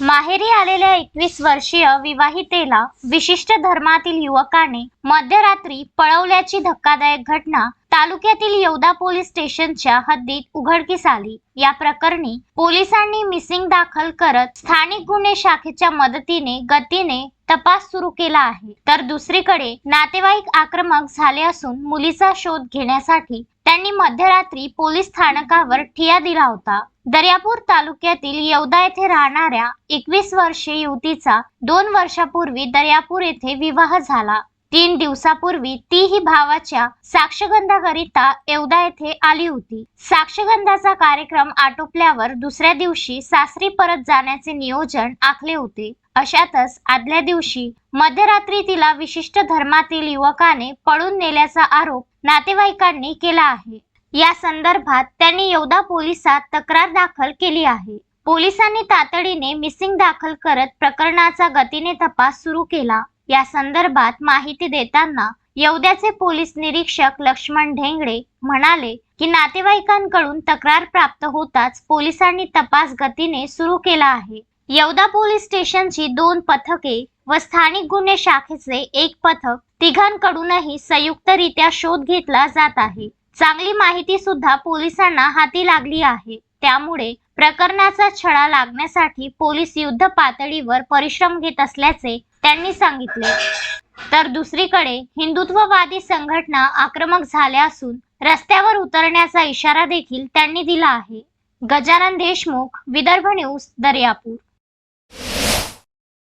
माहेरी आलेल्या एकवीस वर्षीय विवाहितेला विशिष्ट धर्मातील युवकाने मध्यरात्री पळवल्याची धक्कादायक घटना तालुक्यातील येवदा पोलीस स्टेशनच्या हद्दीत उघडकीस आली. या प्रकरणी पोलिसांनी मिसिंग दाखल करत स्थानिक गुन्हे शाखेच्या मदतीने गतीने तपास सुरू केला आहे. तर दुसरीकडे नातेवाईक आक्रमक झाले असून मुलीचा शोध घेण्यासाठी त्यांनी मध्यरात्री पोलीस स्थानकावर ठिया दिला होता. दर्यापूर तालुक्यातील येवदा येथे राहणाऱ्या एकवीस वर्षीय युवतीचा दोन वर्षापूर्वी दर्यापूर येथे विवाह झाला. तीन दिवसापूर्वी ती ही भावाच्या साक्षगंधाकरिता येवदा येथे आली होती. साक्षगंधाचा कार्यक्रम आटोपल्यावर दुसऱ्या दिवशी सासरी परत जाण्याचे नियोजन आखले होते. अशातच आदल्या दिवशी मध्यरात्री तिला विशिष्ट धर्मातील युवकाने पळून नेल्याचा आरोप नातेवाईकांनी केला आहे. या संदर्भात त्यांनी येवदा पोलिसात तक्रार दाखल केली आहे. पोलिसांनी तातडीने मिसिंग दाखल करत प्रकरणाचा गतीने तपास सुरू केला. या संदर्भात माहिती देताना येवद्याचे पोलीस निरीक्षक लक्ष्मण ढेंगडे म्हणाले की नातेवाईकांकडून तक्रार प्राप्त होताच पोलिसांनी तपास गतीने सुरू केला आहे. येवदा पोलीस स्टेशनची दोन पथके व स्थानिक गुन्हे शाखेचे एक पथक तिघांकडूनही संयुक्तरित्या शोध घेतला जात आहे. चांगली माहिती सुद्धा पोलिसांना हाती लागली आहे. त्यामुळे प्रकरणाचा छडा लागण्यासाठी पोलीस युद्ध पातळीवर परिश्रम घेत असल्याचे त्यांनी सांगितले तर दुसरीकडे हिंदुत्ववादी संघटना आक्रमक झाल्या असून रस्त्यावर उतरण्याचा इशारा देखील त्यांनी दिला आहे. गजानन देशमुख विदर्भ न्यूज दर्यापूर.